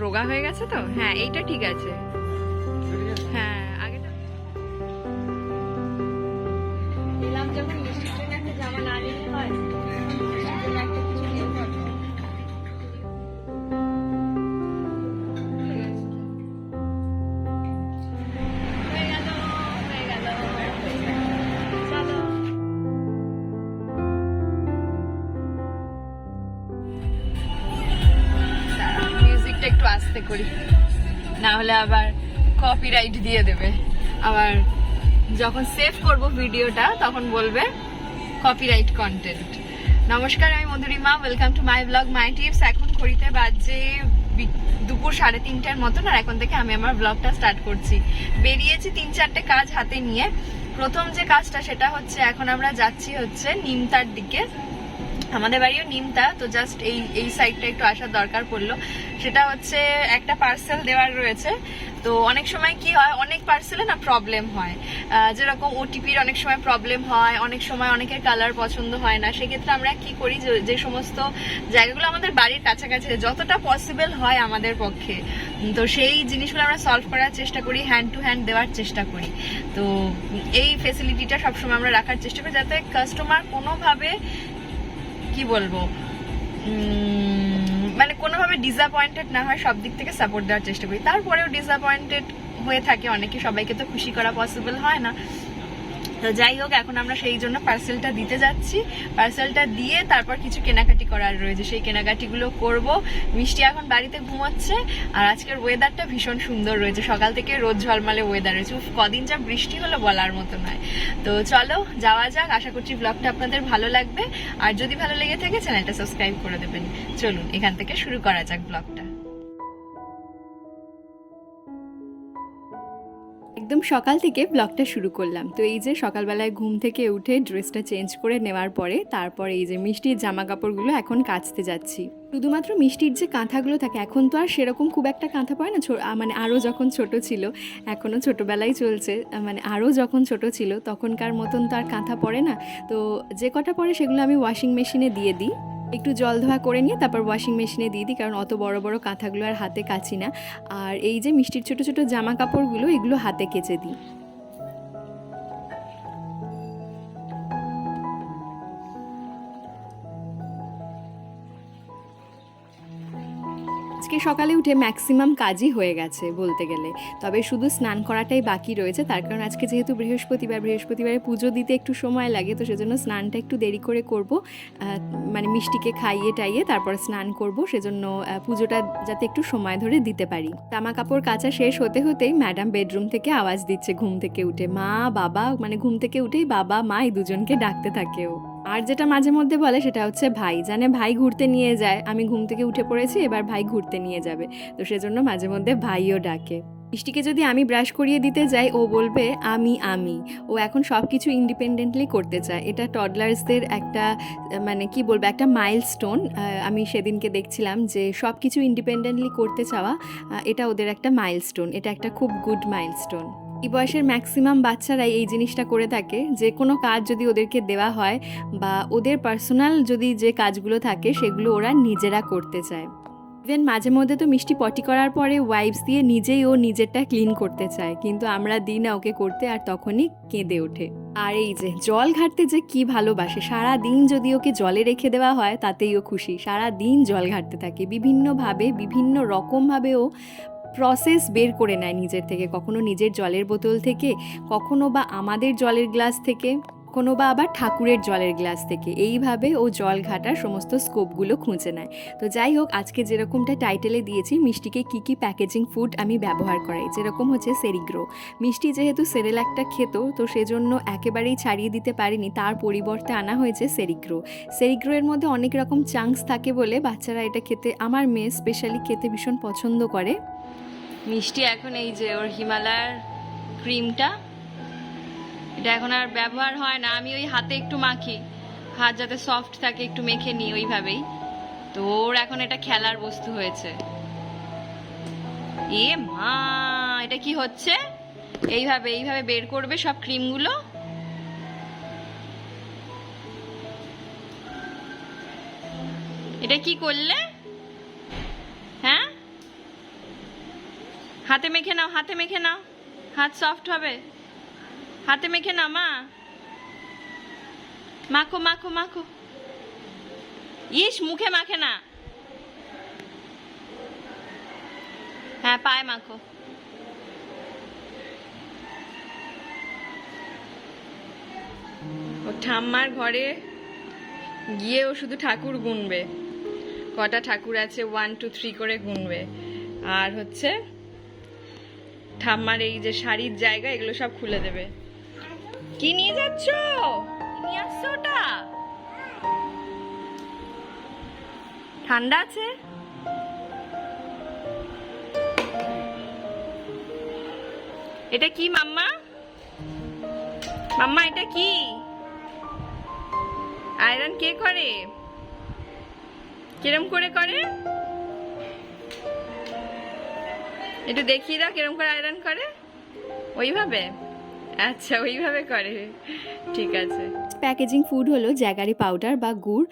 রোগা হয়ে গেছে তো? হ্যাঁ এইটা ঠিক আছে। আস্তে করি। না হলে আবার কপিরাইট দিয়ে দেবে। আবার যখন সেভ করব ভিডিওটা তখন বলবে কপিরাইট কন্টেন্ট নমস্কার, আমি Madhurima. Welcome to my blog my tips এখন ঘড়িতে বাজে দুপুর সাড়ে তিনটার মতন, আর এখন থেকে আমি আমার ব্লগটা স্টার্ট করছি। বেরিয়েছি তিন চারটে কাজ হাতে নিয়ে। প্রথম যে কাজটা, সেটা হচ্ছে এখন আমরা যাচ্ছি হচ্ছে নিমতার দিকে। আমাদের বাড়িও নিমতা, তো জাস্ট এই এই সাইডটা একটু আসার দরকার পড়ল। সেটা হচ্ছে একটা পার্সেল দেওয়ার রয়েছে। তো অনেক সময় কি হয়, অনেক পার্সেলে না প্রবলেম হয়। যেরকম ওটিপির অনেক সময় প্রবলেম হয়, অনেক সময় অনেকের কালার পছন্দ হয় না। সেক্ষেত্রে আমরা কি করি যে- যে সমস্ত জায়গাগুলো আমাদের বাড়ির কাছাকাছি যতটা পসিবল হয় আমাদের পক্ষে। তো সেই জিনিসগুলো আমরা সলভ করার চেষ্টা করি হ্যান্ড টু হ্যান্ড দেওয়ার চেষ্টা করি। তো এই ফেসিলিটিটা সবসময় আমরা রাখার চেষ্টা করি, যাতে কাস্টমার কোনোভাবে কি বলব? মানে কোনোভাবে ডিসঅ্যাপয়েন্টেড না হয়, সব দিক থেকে সাপোর্ট দেওয়ার চেষ্টা করি। তারপরেও ডিসঅ্যাপয়েন্টেড হয়ে থাকে অনেকে, সবাইকে তো খুশি করা পসিবল হয় না। তো যাই হোক এখন আমরা সেই জন্য পার্সেলটা দিতে যাচ্ছি। পার্সেলটা দিয়ে তারপর কিছু কেনাকাটি করার রয়েছে। সেই কেনাকাটিগুলো করব। মিষ্টি এখন বাড়িতে ঘুমাচ্ছে। আর আজকের ওয়েদারটা ভীষণ সুন্দর রয়েছে। সকাল থেকে রোদ ঝলমালে ওয়েদার রয়েছে। উফ, কদিন যা বৃষ্টি হলো বলার মতো নয়। তো চলো যাওয়া যাক। আশা করছি ব্লগটা আপনাদের ভালো লাগবে। আর যদি ভালো লেগে থাকে চ্যানেলটা সাবস্ক্রাইব করে দেবেন। চলুন এখান থেকে শুরু করা যাক ব্লগটা একদম সকাল থেকে ব্লগটা শুরু করলাম। তো এই যে সকালবেলায় ঘুম থেকে উঠে ড্রেসটা চেঞ্জ করে নেওয়ার পরে, তারপরে এই যে মিষ্টির জামা কাপড়গুলো এখন কাচতে যাচ্ছি। শুধুমাত্র মিষ্টির যে কাঁথাগুলো থাকে, এখন তো আর সেরকম খুব একটা কাঁথা পড়ে না। মানে আরও যখন ছোট ছিল এখনও ছোটোবেলায় চলছে মানে আরও যখন ছোট ছিল, তখনকার মতন তো আর কাঁথা পড়ে না। তো যে কটা পড়ে সেগুলো আমি ওয়াশিং মেশিনে দিয়ে দিই। একটু জল ধোয়া করে নিয়ে তারপর ওয়াশিং মেশিনে দিয়ে দিই, কারণ অত বড় বড় কাঁথাগুলো আর হাতে কাচি না। আর এই যে মিষ্টির ছোট ছোট জামা কাপড়গুলো, এগুলো হাতে কেচে দিই। সকালে উঠে ম্যাক্সিমাম কাজই হয়ে গেছে বলতে গেলে। তবে শুধু স্নান করাটাই বাকি রয়েছে, তার কারণ আজকে যেহেতু বৃহস্পতিবার, বৃহস্পতিবারে পুজো দিতে একটু সময় লাগে, তো সেজন্য স্নানটা একটু দেরি করে করব। মানে মিষ্টিকে খাইয়ে টাইয়ে তারপর স্নান করব, সেজন্য পুজোটা যাতে একটু সময় ধরে দিতে পারি। জামা কাপড় কাচা শেষ হতে হতেই ম্যাডাম বেডরুম থেকে আওয়াজ দিচ্ছে ঘুম থেকে উঠে। মা, বাবা মানে ঘুম থেকে উঠেই বাবা মা এই দুজনকে ডাকতে থাকে ও। আর যেটা মাঝে মধ্যে বলে সেটা হচ্ছে ভাই। জানে ভাই ঘুরতে নিয়ে যায়। আমি ঘুম থেকে উঠে পড়েছি, এবার ভাই ঘুরতে নিয়ে যাবে। তো সেজন্য মাঝে মধ্যে ভাইও ডাকে। মিষ্টিকে যদি আমি ব্রাশ করিয়ে দিতে যাই, ও বলবে, আমি আমি। ও এখন সব কিছু ইন্ডিপেন্ডেন্টলি করতে চায়। এটা টডলার্সদের একটা মানে কি বলব, একটা মাইলস্টোন আমি সেদিনকে দেখছিলাম যে সব কিছু ইন্ডিপেন্ডেন্টলি করতে চাওয়া এটা ওদের একটা মাইলস্টোন এটা একটা খুব গুড মাইলস্টোন এই বয়সের ম্যাক্সিমাম বাচ্চারাই এই জিনিসটা করে থাকে। যে কোনো কাজ যদি ওদেরকে দেওয়া হয় বা ওদের পার্সোনাল যদি যে কাজগুলো থাকে, সেগুলো ওরা নিজেরা করতে চায়। ইভেন মাঝে মধ্যে তো মিষ্টি পটি করার পরে ওয়াইপস দিয়ে নিজেই ও নিজেরটা ক্লিন করতে চায়। কিন্তু আমরা দিই না ওকে করতে, আর তখনই কেঁদে ওঠে। আর এই যে জল ঘাটতে যে কি ভালোবাসে সারা দিন যদি ওকে জলে রেখে দেওয়া হয়, তাতেই ও খুশি। সারা দিন জল ঘাটতে থাকে। বিভিন্নভাবে বিভিন্ন রকমভাবে ও প্রসেস বের করে নেয় নিজের থেকে, কখনো নিজের জলের বোতল থেকে, কখনো বা আমাদের জলের গ্লাস থেকে কোনো বা আবার ঠাকুরের জলের গ্লাস থেকে। এইভাবে ও জল ঘাটার সমস্ত স্কোপগুলো খুঁজে নেয়। তো যাই হোক, আজকে যেরকমটা টাইটেলে দিয়েছি, মিষ্টিকে কী কী প্যাকেজিং ফুড আমি ব্যবহার করাই। যেরকম হচ্ছে সেরিগ্রো মিষ্টি যেহেতু সেরেল একটা খেত, তো সেজন্য একেবারেই ছাড়িয়ে দিতে পারিনি, তার পরিবর্তে আনা হয়েছে সেরিগ্রো সেরিগ্রো এর মধ্যে অনেক রকম চাংস থাকে বলে বাচ্চারা এটা খেতে, আমার মেয়ে স্পেশালি খেতে ভীষণ পছন্দ করে। মিষ্টি এখন এই যে ওর হিমালয়ার ক্রিমটা। এটা এখন আর ব্যবহার হয় না। আমি ওই হাতে একটু মাখি। হাত যাতে সফট থাকে, একটু মেখে নিই ওইভাবেই। তো ওর এখন এটা খেলার বস্তু হয়েছে। এ মা, এটা কি হচ্ছে? এইভাবে এইভাবে বের করবে সব ক্রিমগুলো? এটা কি করলে হ্যাঁ হাতে মেখে নাও, হাতে মেখে নাও। হাত সফট হবে। হাতে মেখে নাও, মা। মাখো মাখো মাখো। ইস, মুখে মাখে না। হ্যাঁ পায়ে মাখো। ও ঠাম্মার ঘরে গিয়ে ও শুধু ঠাকুর গুনবে। কটা ঠাকুর আছে? ওয়ান টু থ্রি করে গুনবে। আর হচ্ছে ঠাম্মার এই যে শাড়ির জায়গা, এগুলো সব খুলে দেবে। কি নিয়ে যাচ্ছ? ওটা। ঠান্ডা আছে? এটা কি, মাম্মা? মাম্মা, এটা কি? আয়রন কে করে? কিরম করে করে? একটু দেখিয়ে দাও কিরম করে আয়রন করে। ওইভাবে? আচ্ছা ওইভাবে করে। ঠিক আছে। প্যাকেজিং ফুড হলো জ্যাগারি পাউডার বা গুড়।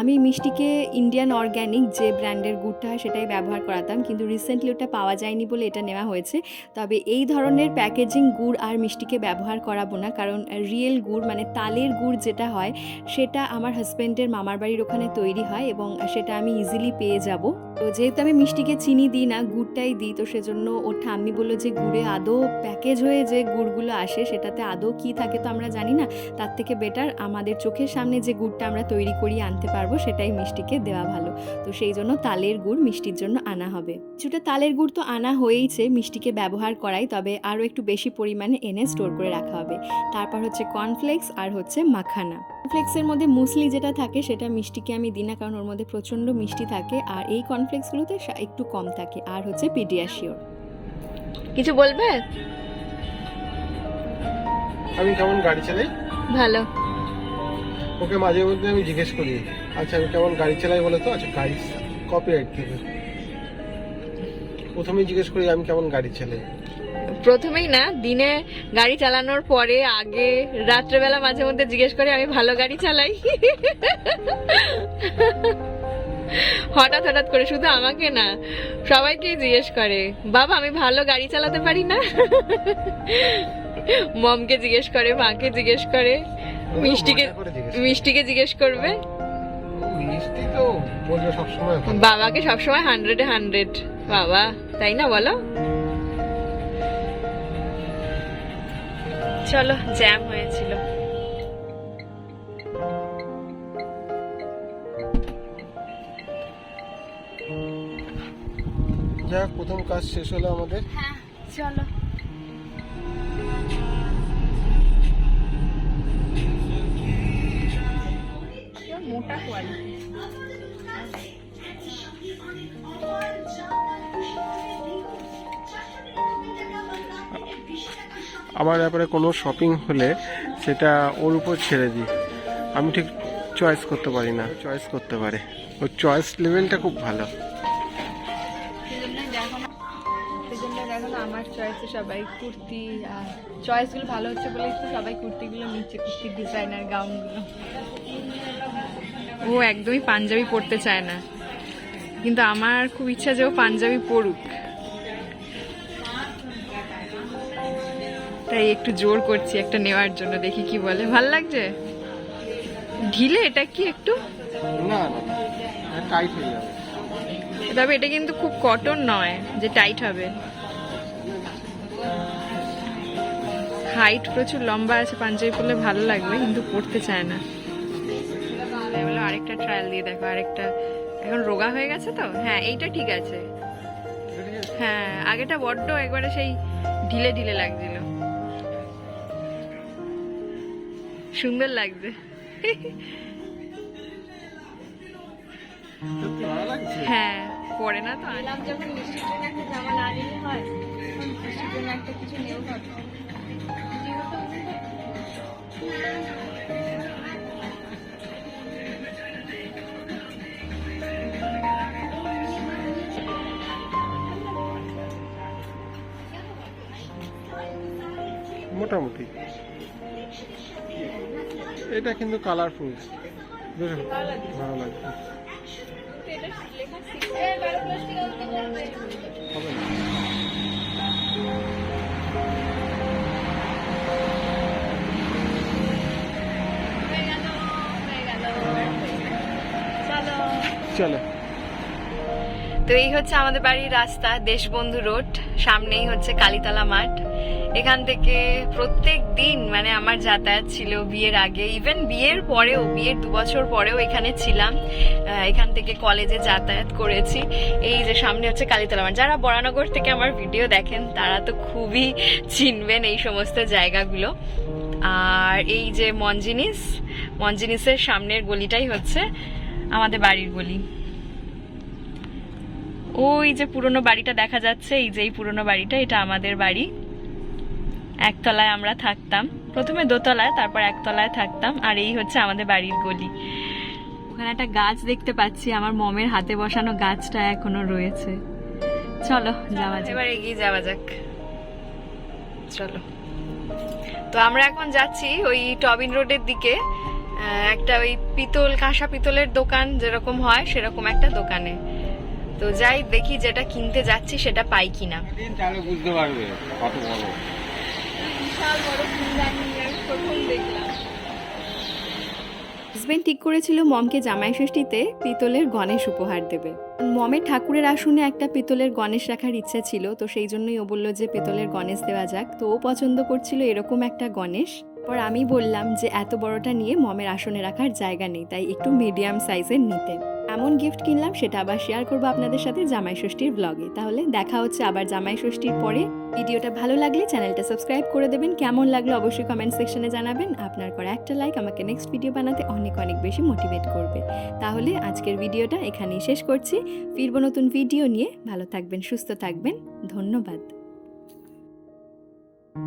আমি মিষ্টিকে ইন্ডিয়ান অর্গ্যানিক যে ব্র্যান্ডের গুড়টা হয় সেটাই ব্যবহার করাতাম, কিন্তু রিসেন্টলি ওটা পাওয়া যায়নি বলে এটা নেওয়া হয়েছে। তবে এই ধরনের প্যাকেজিং গুড় আর মিষ্টিকে ব্যবহার করাবো না, কারণ রিয়েল গুড় মানে তালের গুড় যেটা হয়, সেটা আমার হাজব্যান্ডের মামার বাড়ির ওখানে তৈরি হয় এবং সেটা আমি ইজিলি পেয়ে যাব। তো যেহেতু আমি মিষ্টিকে চিনি দিই না, গুড়টাই দিই, তো সেজন্য ওর ঠাম্মি বলল যে গুড়ে আদৌ প্যাকেজ হয়ে যে গুড়গুলো আসে সেটাতে আদৌ কী থাকে তো আমরা জানি না। তার থেকে বেটার আমাদের চোখের সামনে যে গুড়টা আমরা তৈরি করিয়ে আনতে পারব, সেটাই মিষ্টিকে দেওয়া ভালো। তো সেই জন্য তালের গুড় মিষ্টির জন্য আনা হবে। কিছুটা তালের গুড় তো আনা হয়েইছে, মিষ্টিকে ব্যবহার করাই, তবে আরও একটু বেশি পরিমাণে এনে স্টোর করে রাখা হবে। তারপর হচ্ছে কর্নফ্লেক্স আর হচ্ছে মাখানা। কর্নফ্লেক্সের মধ্যে মুসলি যেটা থাকে, সেটা মিষ্টিকে আমি দিই না, কারণ ওর মধ্যে প্রচণ্ড মিষ্টি থাকে। আর এই কর্নফ্লেক্সগুলোতে একটু কম থাকে। আর হচ্ছে পিডিয়াশিওর কিছু বলবে? আমি কেমন গাড়ি চালাই? ভালো। ওকে মাঝে মধ্যে আমি জিজ্ঞেস করি আচ্ছা আমি কেমন গাড়ি চালাই বলে তো? আচ্ছা গাড়ি কপিরাইট দেবে প্রথমেই জিজ্ঞেস করি আমি কেমন গাড়ি চালাই? প্রথমেই না দিনে গাড়ি চালানোর পরে আগে রাত্রেবেলা মাঝে মধ্যে জিজ্ঞেস করে আমি ভালো গাড়ি চালাই? হঠাৎ হঠাৎ করে শুধু আমাকে না সবাইকেই জিজ্ঞেস করে বাবা আমি ভালো গাড়ি চালাতে পারি না? মমকে জিজ্ঞেস করে মাকে জিজ্ঞেস করে মিষ্টিকে। মিষ্টিকে জিজ্ঞেস করবে। বাবাকে সবসময় হান্ড্রেডে হান্ড্রেড বাবা তাই না বলো? চলো জ্যাম হয়েছিল। যাক প্রথম কাজ শেষ হলো আমাদের। হ্যাঁ চলো। আমার ব্যাপারে কোনো শপিং হলে সেটা ওর উপর ছেড়ে দিই। আমি ঠিক চয়েস করতে পারি না চয়েস করতে পারে। ওর চয়েস লেভেলটা খুব ভালো। আমার চয়েসে সবাই কুর্তি চয়েসগুলো ভালো হচ্ছে বলেই তো সবাই কুর্তিগুলো নিচ্ছে কুর্তির ডিজাইনার গাউনগুলো ও একদমই পাঞ্জাবি পরতে চায় না। কিন্তু আমার খুব ইচ্ছা যে ও পাঞ্জাবি পরুক। তাই একটু জোর করছি একটা নেওয়ার জন্য দেখি কি বলে। ভালো লাগছে? ঢিলে এটা কি একটু? না না টাইট হয়ে যাবে। তবে এটা কিন্তু খুব কটন নয় যে টাইট হবে। হাইট প্রচুর লম্বা আছে পাঞ্জাবি পরলে ভালো লাগবে কিন্তু পরতে চায় না। আরেকটা ট্রায়াল দিয়ে দেখো, আরেকটা। এখন রোগা হয়ে গেছে তো? হ্যাঁ এইটা ঠিক আছে। হ্যাঁ আগেটা বড্ড একবারে সেই ঢিলে ঢিলে লাগছিল। সুন্দর লাগছে। হ্যাঁ পরে না তো। আনলাম যখন মিষ্টির জন্য একটা জামা না নিলে হয় মিষ্টির জন্য একটা কিছু মোটামুটি। এটা কিন্তু কালারফুল ভালো চলো। তো এই হচ্ছে আমাদের বাড়ির রাস্তা, দেশবন্ধু রোড। সামনেই হচ্ছে কালীতলা মাঠ। এখান থেকে প্রত্যেক দিন মানে আমার যাতায়াত ছিল বিয়ের আগে ইভেন বিয়ের পরেও, বিয়ের দু বছর পরেও এখানে ছিলাম এখান থেকে কলেজে যাতায়াত করেছি। এই যে সামনে হচ্ছে কালীতলা মাঠ। যারা বরানগর থেকে আমার ভিডিও দেখেন, তারা তো খুবই চিনবেন এই সমস্ত জায়গাগুলো। আর এই যে মঞ্জিনিস, মঞ্জিনিসের সামনের গলিটাই হচ্ছে আমাদের বাড়ির গলি। ওই যে পুরনো বাড়িটা দেখা যাচ্ছে, এই যে এই পুরনো বাড়িটা, এটা আমাদের বাড়ি। একতলায় আমরা থাকতাম। প্রথমে দোতলায় তারপর একতলায় থাকতাম। আর এই হচ্ছে আমাদের বাড়ির গলি। ওখানে একটা গাছ দেখতে পাচ্ছি। আমার মমের হাতে বসানো গাছটা এখনও রয়েছে। চলো যাওয়া যাক। এবার এগিয়ে যাওয়া যাক। চলো। তো আমরা এখন যাচ্ছি ওই টবিন রোডের দিকে। একটা ওই পিতল কাঁসা পিতলের দোকান যেরকম হয় সেরকম একটা দোকানে। তো যাই দেখি যেটা কিনতে যাচ্ছি সেটা পাই কিনা। বুঝতে পারবে কত বড়। বিশাল বড় ফুলদানি প্রথম দেখলাম। হাজবেন্ড ঠিক করেছিল মমকে জামাই ষষ্ঠীতে পিতলের গণেশ উপহার দেবে। মমের ঠাকুরের আসনে একটা পিতলের গণেশ রাখার ইচ্ছা ছিল, তো সেই জন্যই ও বলল যে পিতলের গণেশ দেওয়া যাক। তো ও পছন্দ করছিল এরকম একটা গণেশ। পর আমি বললাম যে এত বড়টা নিয়ে মমের আসনে রাখার জায়গা নেই, তাই একটু মিডিয়াম সাইজের নিতে। এমন গিফট কিনলাম, সেটা আবার শেয়ার করব আপনাদের সাথে জামাই ষষ্ঠীর ব্লগে তাহলে দেখা হচ্ছে আবার জামাই ষষ্ঠীর পরে। ভিডিওটা ভালো লাগলে চ্যানেলটা সাবস্ক্রাইব করে দেবেন। কেমন লাগল অবশ্যই কমেন্ট সেকশনে জানাবেন। আপনার করা একটা লাইক আমাকে নেক্সট ভিডিও বানাতে অনেক অনেক বেশি মোটিভেট করবে। তাহলে আজকের ভিডিওটা এখানেই শেষ করছি। ফিরবো নতুন ভিডিও নিয়ে। ভালো থাকবেন, সুস্থ থাকবেন। ধন্যবাদ।